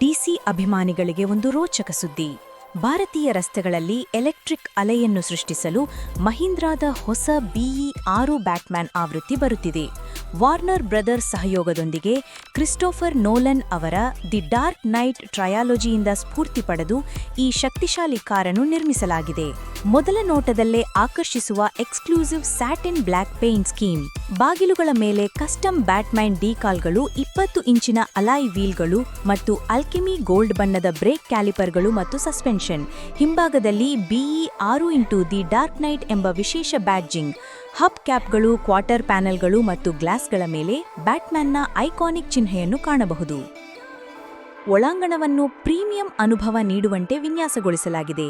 DC ಅಭಿಮಾನಿಗಳಿಗೆ ಒಂದು ರೋಚಕ ಸುದ್ದಿ. ಭಾರತೀಯ ರಸ್ತೆಗಳಲ್ಲಿ ಎಲೆಕ್ಟ್ರಿಕ್ ಅಲೆಯನ್ನು ಸೃಷ್ಟಿಸಲು ಮಹೀಂದ್ರಾದ ಹೊಸ ಬಿಇ ಆರು ಬ್ಯಾಟ್ಮ್ಯಾನ್ ಆವೃತ್ತಿ ಬರುತ್ತಿದೆ. ವಾರ್ನರ್ ಬ್ರದರ್ಸ್ ಸಹಯೋಗದೊಂದಿಗೆ ಕ್ರಿಸ್ಟೋಫರ್ ನೋಲನ್ ಅವರ ದಿ ಡಾರ್ಕ್ ನೈಟ್ ಟ್ರಯಾಲಜಿಯಿಂದ ಸ್ಫೂರ್ತಿ ಪಡೆದು ಈ ಶಕ್ತಿಶಾಲಿ ಕಾರನ್ನು ನಿರ್ಮಿಸಲಾಗಿದೆ. ಮೊದಲ ನೋಟದಲ್ಲೇ ಆಕರ್ಷಿಸುವ exclusive satin black paint scheme. ಬಾಗಿಲುಗಳ ಮೇಲೆ ಕಸ್ಟಮ್ ಬ್ಯಾಟ್ಮ್ಯಾನ್ ಡಿಕಾಲ್ಗಳು ಇಪ್ಪತ್ತು ಇಂಚಿನ ಅಲಾಯ್ ವೀಲ್ಗಳು ಮತ್ತು ಅಲ್ಕೆಮಿ ಗೋಲ್ಡ್ ಬಣ್ಣದ ಬ್ರೇಕ್ ಕ್ಯಾಲಿಪರ್ಗಳು ಮತ್ತು ಸಸ್ಪೆನ್ಷನ್. ಹಿಂಭಾಗದಲ್ಲಿ ಬಿಇ ಆರು ಇಂಟು ದಿ ಡಾರ್ಕ್ ನೈಟ್ ಎಂಬ ವಿಶೇಷ ಬ್ಯಾಡ್ಜಿಂಗ್. ಹಬ್ ಕ್ಯಾಪ್ಗಳು, ಕ್ವಾರ್ಟರ್ ಪ್ಯಾನೆಲ್ಗಳು ಮತ್ತು ಗ್ಲಾಸ್ಗಳ ಮೇಲೆ ಬ್ಯಾಟ್ಮ್ಯಾನ್ನ ಐಕಾನಿಕ್ ಚಿಹ್ನೆಯನ್ನು ಕಾಣಬಹುದು. ಒಳಾಂಗಣವನ್ನು ಪ್ರೀಮಿಯಂ ಅನುಭವ ನೀಡುವಂತೆ ವಿನ್ಯಾಸಗೊಳಿಸಲಾಗಿದೆ.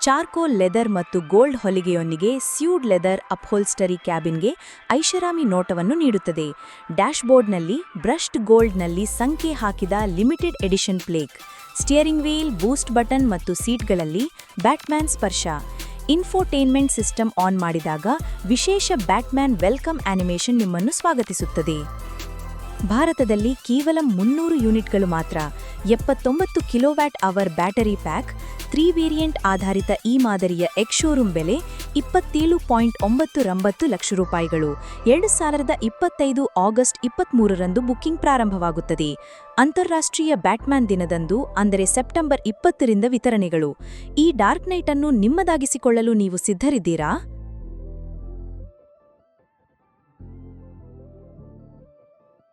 ಚಾರ್ಕೋಲ್ ಲೆದರ್ ಮತ್ತು ಗೋಲ್ಡ್ ಹೊಲಿಗೆಯೊಂದಿಗೆ ಸ್ಯೂಡ್ ಲೆದರ್ ಅಪ್ಹೋಲ್ಸ್ಟರಿ ಕ್ಯಾಬಿನ್ಗೆ ಐಷಾರಾಮಿ ನೋಟವನ್ನು ನೀಡುತ್ತದೆ. ಡ್ಯಾಶ್ಬೋರ್ಡ್ನಲ್ಲಿ ಬ್ರಷ್ಡ್ ಗೋಲ್ಡ್ನಲ್ಲಿ ಸಂಖ್ಯೆ ಹಾಕಿದ limited edition plaque steering wheel, boost button ಮತ್ತು ಸೀಟ್ಗಳಲ್ಲಿ ಬ್ಯಾಟ್ಮ್ಯಾನ್ ಸ್ಪರ್ಶ. ಇನ್ಫೋಟೈನ್ಮೆಂಟ್ ಸಿಸ್ಟಮ್ ಆನ್ ಮಾಡಿದಾಗ ವಿಶೇಷ ಬ್ಯಾಟ್ಮ್ಯಾನ್ ವೆಲ್ಕಮ್ ಆನಿಮೇಷನ್ ನಿಮ್ಮನ್ನು ಸ್ವಾಗತಿಸುತ್ತದೆ. ಭಾರತದಲ್ಲಿ ಕೇವಲ ಮುನ್ನೂರು ಯೂನಿಟ್ಗಳು ಮಾತ್ರ. ಎಪ್ಪತ್ತೊಂಬತ್ತು kilowatt hour battery pack, three variant ಆಧಾರಿತ ಈ ಮಾದರಿಯ ಎಕ್ಸ್ ಶೋರೂಮ್ ಬೆಲೆ ಇಪ್ಪತ್ತೇಳು ಪಾಯಿಂಟ್ ಒಂಬತ್ತು ರಂಬತ್ತು ಲಕ್ಷ ರೂಪಾಯಿಗಳು. ಎರಡು ಸಾವಿರದ ಇಪ್ಪತ್ತೈದು ಆಗಸ್ಟ್ ಇಪ್ಪತ್ತ್ಮೂರರಂದು ಬುಕ್ಕಿಂಗ್ ಪ್ರಾರಂಭವಾಗುತ್ತದೆ. ಅಂತಾರಾಷ್ಟ್ರೀಯ ಬ್ಯಾಟ್ಮ್ಯಾನ್ ದಿನದಂದು, ಅಂದರೆ ಸೆಪ್ಟೆಂಬರ್ ಇಪ್ಪತ್ತರಿಂದ ವಿತರಣೆಗಳು. ಈ ಡಾರ್ಕ್ ನೈಟ್ ಅನ್ನು ನಿಮ್ಮದಾಗಿಸಿಕೊಳ್ಳಲು ನೀವು ಸಿದ್ಧರಿದ್ದೀರಾ?